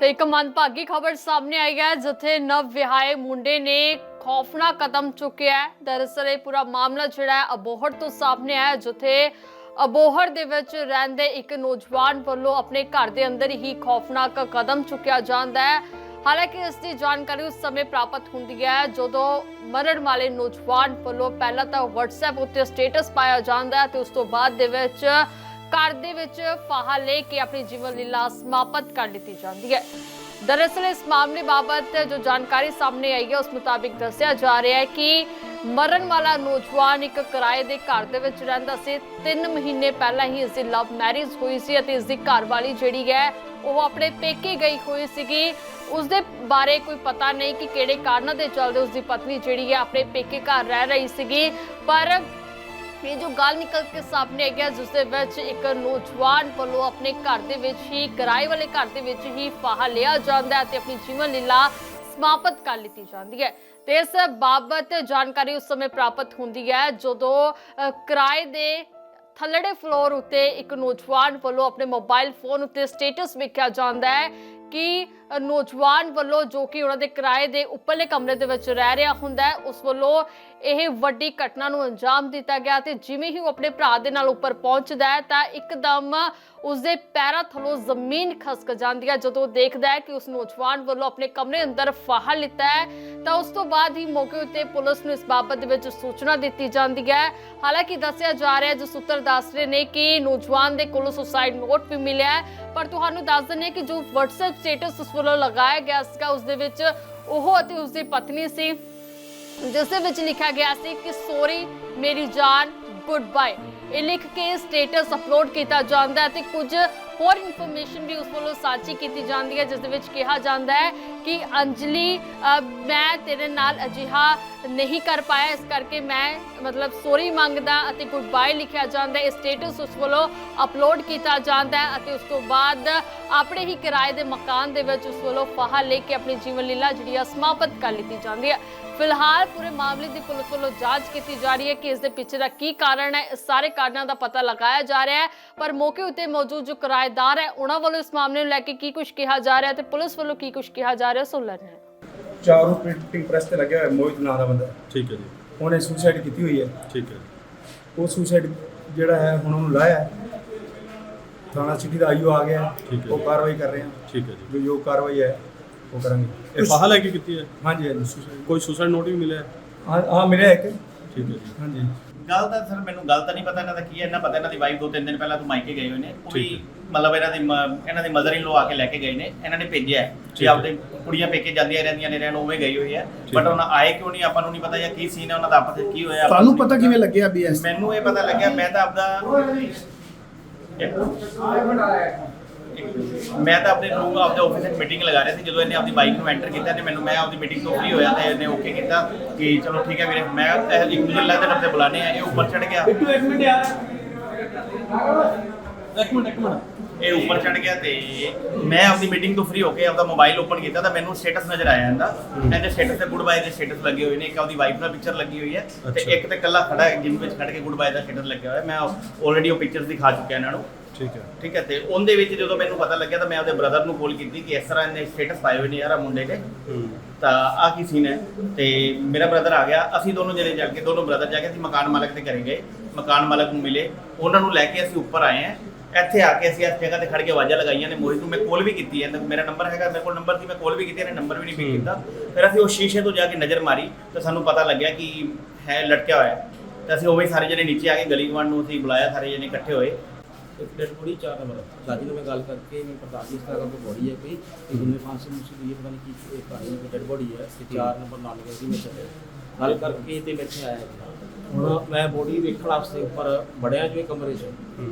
ਤੇ ਇੱਕ ਮੰਦਭਾਗੀ ਖਬਰ ਸਾਹਮਣੇ ਆਈ ਹੈ ਜਿੱਥੇ ਨਵ ਵਿਆਹੇ ਮੁੰਡੇ ਨੇ ਖੌਫਨਾਕ ਕਦਮ ਚੁੱਕਿਆ ਹੈ। ਦਰਅਸਲ ਇਹ ਪੂਰਾ ਮਾਮਲਾ ਜਿਹੜਾ ਹੈ ਅਬੋਹਰ ਤੋਂ ਸਾਹਮਣੇ ਆਇਆ ਹੈ, ਜਿੱਥੇ ਅਬੋਹਰ ਦੇ ਵਿੱਚ ਰਹਿੰਦੇ ਇੱਕ ਨੌਜਵਾਨ ਵੱਲੋਂ ਆਪਣੇ ਘਰ ਦੇ ਅੰਦਰ ਹੀ ਖੌਫਨਾਕ ਕਦਮ ਚੁੱਕਿਆ ਜਾਂਦਾ ਹੈ। ਹਾਲਾਂਕਿ ਇਸ ਦੀ ਜਾਣਕਾਰੀ ਉਸ ਸਮੇਂ ਪ੍ਰਾਪਤ ਹੁੰਦੀ ਹੈ ਜਦੋਂ ਮਰਨ ਵਾਲੇ ਨੌਜਵਾਨ ਵੱਲੋਂ ਪਹਿਲਾਂ ਤਾਂ WhatsApp ਉੱਤੇ ਸਟੇਟਸ ਪਾਇਆ ਜਾਂਦਾ ਹੈ ਤੇ ਉਸ ਤੋਂ ਬਾਅਦ ਦੇ ਵਿੱਚ ਘਰ ਦੇ ਵਿੱਚ ਫਾਹਾ ਲੈ ਕੇ ਆਪਣੀ ਜੀਵਨ ਲੀਲਾ ਸਮਾਪਤ ਕਰ ਦਿੱਤੀ ਜਾਂਦੀ ਹੈ। ਦਰਅਸਲ, ਇਸ ਮਾਮਲੇ ਬਾਬਤ ਜੋ ਜਾਣਕਾਰੀ ਸਾਹਮਣੇ ਆਈ ਹੈ, ਉਸ ਮੁਤਾਬਿਕ ਦੱਸਿਆ ਜਾ ਰਿਹਾ ਹੈ ਕਿ ਮਰਨ ਵਾਲਾ ਨੌਜਵਾਨ ਇੱਕ ਕਿਰਾਏ ਦੇ ਘਰ ਦੇ ਵਿੱਚ ਰਹਿੰਦਾ ਸੀ। 3 ਮਹੀਨੇ ਪਹਿਲਾਂ ਹੀ ਇਸ ਦੀ ਲਵ ਮੈਰਿਜ ਹੋਈ ਸੀ ਅਤੇ ਇਸ ਦੀ ਘਰਵਾਲੀ ਜਿਹੜੀ ਹੈ, ਉਹ ਆਪਣੇ ਪੇਕੇ ਗਈ ਹੋਈ ਸੀਗੀ। ਉਸ ਦੇ ਬਾਰੇ ਕੋਈ ਪਤਾ ਨਹੀਂ ਕਿ ਕਿਹੜੇ ਕਾਰਨਾਂ ਦੇ ਚੱਲਦੇ ਉਸ ਦੀ ਪਤਨੀ ਜਿਹੜੀ ਹੈ, ਆਪਣੇ ਪੇਕੇ ਘਰ ਰਹਿ ਰਹੀ ਸੀਗੀ। ਪਰ ਇਹ ਜੋ ਗੱਲ ਨਿਕਲ ਕੇ ਸਾਹਮਣੇ ਆ ਗਿਆ ਜਿਸ ਦੇ ਵਿੱਚ ਇੱਕ ਨੌਜਵਾਨ ਵੱਲੋਂ ਆਪਣੇ ਘਰ ਦੇ ਵਿੱਚ ਹੀ, ਕਿਰਾਏ ਵਾਲੇ ਘਰ ਦੇ ਵਿੱਚ ਹੀ ਫਾਹਾ ਲਿਆ ਜਾਂਦਾ ਹੈ ਤੇ ਆਪਣੀ ਜੀਵਨ ਲੀਲਾ ਸਮਾਪਤ ਕਰ ਲਿੱਤੀ ਜਾਂਦੀ ਹੈ। ਤੇ ਇਸ ਬਾਬਤ ਜਾਣਕਾਰੀ ਉਸ ਸਮੇਂ ਪ੍ਰਾਪਤ ਹੁੰਦੀ ਹੈ, ਜਦੋਂ ਕਿਰਾਏ ਦੇ ਥੱਲੜੇ ਫਲੋਰ ਉੱਤੇ ਇੱਕ ਨੌਜਵਾਨ ਵੱਲੋਂ ਆਪਣੇ ਮੋਬਾਈਲ ਫੋਨ ਉੱਤੇ ਸਟੇਟਸ ਵੇਖਿਆ ਜਾਂਦਾ ਹੈ ਕਿ ਨੌਜਵਾਨ ਵੱਲੋਂ ਜੋ ਕਿ ਉਹਨਾਂ ਦੇ ਕਿਰਾਏ ਦੇ ਉੱਪਰਲੇ ਕਮਰੇ ਦੇ ਵਿੱਚ ਰਹਿ ਰਿਹਾ ਹੁੰਦਾ ਹੈ, ਉਸ ਵੱਲੋਂ ਇਹ ਵੱਡੀ ਘਟਨਾ ਨੂੰ ਅੰਜਾਮ ਦਿੱਤਾ ਗਿਆ ਤੇ ਜਿਵੇਂ ਹੀ ਉਹ ਆਪਣੇ ਭਰਾ ਦੇ ਨਾਲ ਉੱਪਰ ਪਹੁੰਚਦਾ ਹੈ, ਤਾਂ ਇੱਕਦਮ ਉਸਦੇ ਪੈਰਾਂ ਥੱਲੋਂ ਜ਼ਮੀਨ ਖਸਕ ਜਾਂਦੀ ਹੈ। ਜਦੋਂ ਦੇਖਦਾ ਹੈ ਕਿ ਉਸ ਨੌਜਵਾਨ ਵੱਲੋਂ ਆਪਣੇ ਕਮਰੇ ਅੰਦਰ ਫਾਹਾ ਲਿੱਤਾ ਹੈ, ਤਾਂ ਉਸ ਤੋਂ ਬਾਅਦ ਹੀ ਮੌਕੇ ਉੱਤੇ ਪੁਲਿਸ ਨੂੰ ਇਸ ਬਾਬਤ ਦੇ ਵਿੱਚ ਸੂਚਨਾ ਦਿੱਤੀ ਜਾਂਦੀ ਹੈ। ਹਾਲਾਂਕਿ ਦੱਸਿਆ ਜਾ ਰਿਹਾ ਹੈ, ਜੋ ਸੂਤਰ ਦੱਸ ਰਹੇ ਨੇ ਕਿ ਨੌਜਵਾਨ ਦੇ ਕੋਲੋਂ ਸੁਸਾਈਡ ਨੋਟ ਵੀ ਮਿਲਿਆ ਪਰ ਤੁਹਾਨੂੰ ਦੱਸ ਦਿੰਦੇ ਕਿ ਜੋ WhatsApp ਸਟੇਟਸ ਉਸ ਵੱਲੋਂ ਲਗਾਇਆ ਗਿਆ ਸੀਗਾ, ਉਸ ਦੇ ਵਿੱਚ ਉਹ ਅਤੇ ਉਸ ਦੀ ਪਤਨੀ ਸੀ, ਜਿਸ ਦੇ ਵਿੱਚ ਲਿਖਿਆ ਗਿਆ ਸੀ ਕਿ ਸੋਰੀ, ਮੇਰੀ ਜਾਨ ਗੁੱਡ ਬਾਏ ਇਹ ਲਿਖ ਕੇ ਸਟੇਟਸ ਅਪਲੋਡ ਕੀਤਾ ਜਾਂਦਾ ਹੈ ਤੇ ਕੁਝ ਹੋਰ ਇਨਫੋਰਮੇਸ਼ਨ ਵੀ ਉਸ ਵੱਲੋਂ ਸਾਂਝੀ ਕੀਤੀ ਜਾਂਦੀ ਹੈ, ਜਿਸ ਦੇ ਵਿੱਚ ਕਿਹਾ ਜਾਂਦਾ ਹੈ ਕਿ ਅੰਜਲੀ ਮੈਂ ਤੇਰੇ ਨਾਲ ਅਜਿਹਾ ਨਹੀਂ ਕਰ ਪਾਇਆ। ਇਸ ਕਰਕੇ ਮੈਂ ਮਤਲਬ ਸੋਰੀ ਮੰਗਦਾ ਅਤੇ ਗੁੱਡ ਬਾਏ ਲਿਖਿਆ ਜਾਂਦਾ ਹੈ। ਇਹ ਸਟੇਟਸ ਉਸ ਵੱਲੋਂ ਅਪਲੋਡ ਕੀਤਾ ਜਾਂਦਾ ਹੈ ਅਤੇ ਉਸ ਤੋਂ ਬਾਅਦ ਆਪਣੇ ਹੀ ਕਿਰਾਏ ਦੇ ਮਕਾਨ ਦੇ ਵਿੱਚ ਉਸ ਵੱਲੋਂ ਫਾਹਾ ਲੈ ਕੇ ਆਪਣੀ ਜੀਵਨ ਲੀਲਾ ਜਿਹੜੀ ਆ ਸਮਾਪਤ ਕਰ ਲਿੱਤੀ ਜਾਂਦੀ ਹੈ। ਫਿਲਹਾਲ ਪੂਰੇ ਮਾਮਲੇ ਦੀ ਪੁਲਿਸ ਵੱਲੋਂ ਜਾਂਚ ਕੀਤੀ ਜਾ ਰਹੀ ਹੈ ਕਿ ਇਸ ਦੇ ਪਿੱਛੇ ਦਾ ਕੀ ਕਾਰਨ ਹੈ। ਇਸ ਸਾਰੇ ਕਾਰਨਾਂ ਦਾ ਪਤਾ ਲਗਾਇਆ ਜਾ ਰਿਹਾ ਹੈ ਪਰ ਮੌਕੇ ਉੱਤੇ ਮੌਜੂਦ ਜੋ ਕਿਰਾਏਦਾਰ ਹੈ ਉਹਨਾਂ ਵੱਲੋਂ ਇਸ ਮਾਮਲੇ ਨੂੰ ਲੈ ਕੇ ਕੀ ਕੁਝ ਕਿਹਾ ਜਾ ਰਿਹਾ ਹੈ ਤੇ ਪੁਲਿਸ ਵੱਲੋਂ ਕੀ ਕੁਝ ਕਿਹਾ ਜਾ ਰਿਹਾ ਸੁਣ ਹਾਂ। ਚਾਰੂ ਪ੍ਰਿੰਟਿੰਗ ਪ੍ਰੈਸ ਤੇ ਲੱਗਿਆ ਹੋਇਆ ਮੋਹਿਤ ਨਾਂ ਦਾ ਬੰਦਾ। ਠੀਕ ਹੈ ਜੀ। ਉਹਨੇ ਸੁਸਾਈਡ ਕੀਤੀ ਹੋਈ ਹੈ। ਠੀਕ ਹੈ। ਉਹ ਸੁਸਾਈਡ ਜਿਹੜਾ ਹੈ ਹੁਣ ਉਹਨੂੰ ਲਾਇਆ ਹੈ। ਥਾਣਾ ਸਿਟੀ ਦਾ ਆਈਓ ਆ ਗਿਆ ਹੈ। ਠੀਕ ਹੈ ਉਹ ਜੀ। ਕਾਰਵਾਈ ਕਰ ਰਹੇ ਹਾਂ। ਠੀਕ ਹੈ ਜੀ। ਜੋ ਜੋ ਕਾਰਵਾਈ ਹੈ ਉਹ ਕਰਾਂਗੇ। ਇਹ ਫਾਹਾ ਲੈ ਕੇ ਕੀਤੀ ਹੈ? ਹਾਂਜੀ ਹਾਂਜੀ। ਕੋਈ ਸੁਸਾਈਡ ਨੋਟ ਵੀ ਮਿਲਿਆ? ਹੈ? ਹਾਂ ਹਾਂ ਮਿਲਿਆ ਇੱਕ। ਠੀਕ ਹੈ ਜੀ। ਹਾਂਜੀ। ਗੱਲ ਤਾਂ ਸਰ ਮੈਨੂੰ ਗੱਲ ਤਾਂ ਨਹੀਂ ਪਤਾ ਇਹਨਾਂ ਦਾ ਕੀ ਹੈ ਇਹਨਾਂ ਪਤਾ ਇਹਨਾਂ ਦੀ ਵਾਈਫ ਦੋ ਤਿੰਨ ਦਿਨ ਪਹਿਲਾਂ ਤੋਂ ਮਾਇਕੇ ਗਏ ਹੋਏ ਨੇ। ਉਹ ਠੀਕ ਮਤਲਬ ਇਹਨਾਂ ਦੀ ਮ- ਇਹਨਾਂ ਦੀ ਮਦਰ ਇਨ ਲੋ ਆ ਕੇ ਲੈ ਕੇ ਗਏ ਨੇ। ਇਹਨਾਂ ਨੇ ਭੇਜਿਆ ਹੈ ਠੀਕ ਕਿ ਹੈ। ਆਪਦੇ ਕੁੜੀਆਂ ਪੇਕੇ ਜਾਂਦੀਆਂ ਰਹਿੰਦੀਆਂ ਨੇ ਰਹਿਣ ਉਵੇਂ ਗਈ ਹੋਈ ਹੈ। ਠੀਕ ਬਟ ਹੈ। ਉਹਨਾਂ ਆਏ ਕਿਉਂ ਨਹੀਂ ਆਪਾਂ ਨੂੰ ਨਹੀਂ ਪਤਾ ਜਾਂ ਕੀ ਸੀਨ ਹੈ ਉਹਨਾਂ ਦਾ ਆਪਸ ਵਿੱਚ ਕੀ ਹੋਇਆ ਆਪਾਂ ਤੁਹਾਨੂੰ ਪਤਾ ਕਿਵੇਂ ਲੱਗਿਆ ਵੀ ਇਸ ਮੈਨੂੰ ਇਹ ਪਤਾ ਲੱਗਿਆ ਮੈਂ ਤਾਂ ਆਪਦਾ ਮੈਂ ਤਾਂ ਆਪਣੇ ਰੂਮ ਆਪਦੇ ਆਫਿਸ ਵਿੱਚ ਮੀਟਿੰਗ ਲਗਾ ਰਿਹਾ ਸੀ ਜਦੋਂ ਇਹਨੇ ਆਪਦੀ ਬਾਈਕ ਨੂੰ ਐਂਟਰ ਕੀਤਾ ਤੇ ਮੈਨੂੰ ਮੈਂ ਆਪਦੀ ਮੀਟਿੰਗ ਤੋਂ ਫ੍ਰੀ ਹੋਇਆ ਤੇ ਇਹਨੇ ਓਕੇ ਕੀਤਾ ਕਿ ਚਲੋ ਠੀਕ ਹੈ ਵੀਰੇ ਮੈਂ ਇਹ ਇੱਕ ਦੂਜੇ ਲੱਗਦੇ ਨੰਬਰ ਤੇ ਬੁਲਾਣੇ ਆ ਇਹ ਉੱਪਰ ਚੜ ਗਿਆ। ਇੱਕ ਮਿੰਟ ਯਾਰ। ਇੱਕ ਮਿੰਟ ਇੱਕ ਮਿੰਟ। ਇਹ ਉੱਪਰ ਚੜ ਗਿਆ ਤੇ ਮੈਂ ਆਪਦੀ ਮੀਟਿੰਗ ਤੋਂ ਫ੍ਰੀ ਹੋ ਕੇ ਆਪਦਾ ਮੋਬਾਈਲ ਓਪਨ ਕੀਤਾ ਤਾਂ ਮੈਨੂੰ ਸਟੇਟਸ ਨਜ਼ਰ ਆਇਆ ਇਹਦਾ। ਇਹਦੇ ਸਟੇਟਸ ਤੇ ਗੁੱਡ ਬਾਏ ਦੇ ਸਟੇਟਸ ਲੱਗੇ ਹੋਏ ਨੇ ਇੱਕ ਆਪਦੀ ਵਾਈਫ ਨਾਲ ਪਿਕਚਰ ਲੱਗੀ ਹੋਈ ਹੈ ਤੇ। ਇੱਕ ਤੇ ਕੱਲਾ ਖੜਾ ਹੈ ਜਿਮ ਵਿੱਚ ਖੜ ਕੇ ਗੁੱਡ ਬਾਏ ਦਾ ਸਟੇਟਸ ਲੱਗਿਆ ਹੋਇਆ। ਮੈਂ ਆਲਰੇਡੀ ਉਹ ਪਿਕਚਰਸ ਦਿਖਾ ਚੁੱਕਿਆ ਇਹਨਾਂ ਨੂੰ। ਠੀਕ ਹੈ। ਠੀਕ ਹੈ ਤੇ ਉਹਦੇ ਵਿੱਚ ਜਦੋਂ ਮੈਨੂੰ ਪਤਾ ਲੱਗਿਆ ਤਾਂ ਮੈਂ ਆਪਦੇ ਬ੍ਰਦਰ ਨੂੰ ਕਾਲ ਕੀਤੀ ਕਿ ਇਸ ਤਰ੍ਹਾਂ ਇਹਨੇ ਸਟੇਟਸ ਪਾਏ ਹੋਏ ਨੇ ਯਾਰ ਆ ਮੁੰਡੇ ਨੇ ਤਾਂ ਆ ਕੀ ਸੀਨ ਹੈ? ਤੇ ਮੇਰਾ ਬ੍ਰਦਰ ਆ ਗਿਆ। ਅਸੀਂ ਦੋਨੋਂ ਜਣੇ ਜਾ ਕੇ ਦੋਨੋਂ ਬ੍ਰਦਰ ਜਾ ਕੇ ਅਸੀਂ ਮਕਾਨ ਮਾਲਕ ਦੇ ਘਰੇ ਗਏ। ਮਕਾਨ ਮਾਲਕ ਨੂੰ ਮਿਲੇ। ਉਹਨਾਂ ਨੂੰ ਲੈ ਕੇ ਅਸੀਂ ਉੱਪਰ ਆਏ ਹਾਂ। ਇੱਥੇ ਆ ਕੇ ਅਸੀਂ ਇਸ ਜਗ੍ਹਾ ਤੇ ਖੜ ਕੇ ਆਵਾਜ਼ਾਂ ਲਗਾਈਆਂ ਨੇ ਮੋਹਿਤ ਨੂੰ। ਮੈਂ ਕਾਲ ਵੀ ਕੀਤੀ ਹੈ। ਮੇਰਾ ਨੰਬਰ ਹੈਗਾ ਮੇਰੇ ਕੋਲ ਨੰਬਰ ਸੀ ਮੈਂ ਕਾਲ ਵੀ ਕੀਤੀ ਇਹਨੇ ਨੰਬਰ ਵੀ ਨਹੀਂ ਪਿਕ। ਕੀਤਾ। ਫਿਰ ਅਸੀਂ ਉਹ ਸ਼ੀਸ਼ੇ ਤੋਂ ਜਾ ਕੇ ਨਜ਼ਰ ਮਾਰੀ ਤਾਂ ਸਾਨੂੰ ਪਤਾ ਲੱਗਿਆ ਕਿ ਹੈ ਲਟਕਿਆ ਹੋਇਆ। ਤਾਂ ਅਸੀਂ ਉਵੇਂ ਹੀ ਸਾਰੇ ਜਣੇ ਨੀਚੇ ਆ ਕੇ ਗਲੀ ਗਵਾਂਡ ਨੂੰ ਅਸੀਂ ਬੁਲਾਇਆ ਸਾਰੇ ਜਣੇ ਇਕੱਠੇ ਹੋਏ। ਇੱਕ ਡੈਡ ਬੋਡੀ ਚਾਰ ਨੰਬਰ ਸਾਜੀ ਨੂੰ ਮੈਂ ਗੱਲ ਕਰਕੇ ਮੈਂ ਪ੍ਰਧਾਨ ਜੀ ਇਸ ਤਰ੍ਹਾਂ ਦਾ ਬੋਡੀ ਹੈ ਕੋਈ ਤੇ ਜਿੰਨੇ ਫਾਂਸੀ ਮੁਸੀ ਦੀ ਪਤਾ ਨਹੀਂ ਕੀ ਇੱਕ ਆਈ ਡੈਡ ਬੋਡੀ ਹੈ ਤੇ ਚਾਰ ਨੰਬਰ ਨਾਲ ਗਏ ਸੀ ਮੈਂ ਚੱਲੇ ਗੱਲ ਕਰਕੇ ਤੇ ਮੈਂ ਇੱਥੇ ਆਇਆ ਹੁਣ ਮੈਂ ਬੋਡੀ ਵੇਖਣ ਵਾਸਤੇ ਉੱਪਰ ਬੜਿਆ ਜੋ ਕਮਰੇ 'ਚ।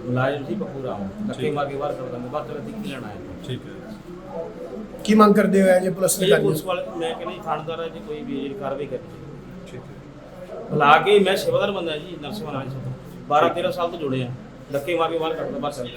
ਮੁਲਾਜ਼ਮ ਸੀ ਪਪੂਰਾ ਧੱਕੇ ਠੀਕ। ਮਾਰ ਕੇ ਬਾਹਰ ਕੱਢਦਾ ਮੈਂ ਬਾਹਰ ਚਲਾ ਦਿੱਕੀ ਲੈਣ ਆਇਆ ਠੀਕ ਹੈ। ਕੀ ਮੰਗ ਕਰਦੇ ਹੋ ਜੇ ਪੁਲਿਸ ਇਹ ਅਧਿਕਾਰੀ ਪੁਲਿਸ ਵਾਲੇ ਮੈਂ ਕਹਿੰਦਾ ਜੀ ਥਾਣੇਦਾਰ ਹੈ ਜੀ ਕੋਈ ਵੀ ਜਿਹੜੀ ਕਾਰਵਾਈ ਕਰਨੀ ਠੀਕ ਹੈ। ਬੁਲਾ ਕੇ ਮੈਂ ਸੇਵਾਦਾਰ ਬੰਦਾ ਜੀ ਨਰਸਿੰਘ ਰਾਜ ਤੋਂ। 12 13 ਸਾਲ ਤੋਂ ਜੁੜੇ ਆ। ਧੱਕੇ ਮਾਰ ਕੇ ਬਾਹਰ ਕੱਢਦਾ ਬਾਹਰ ਚੱਲ।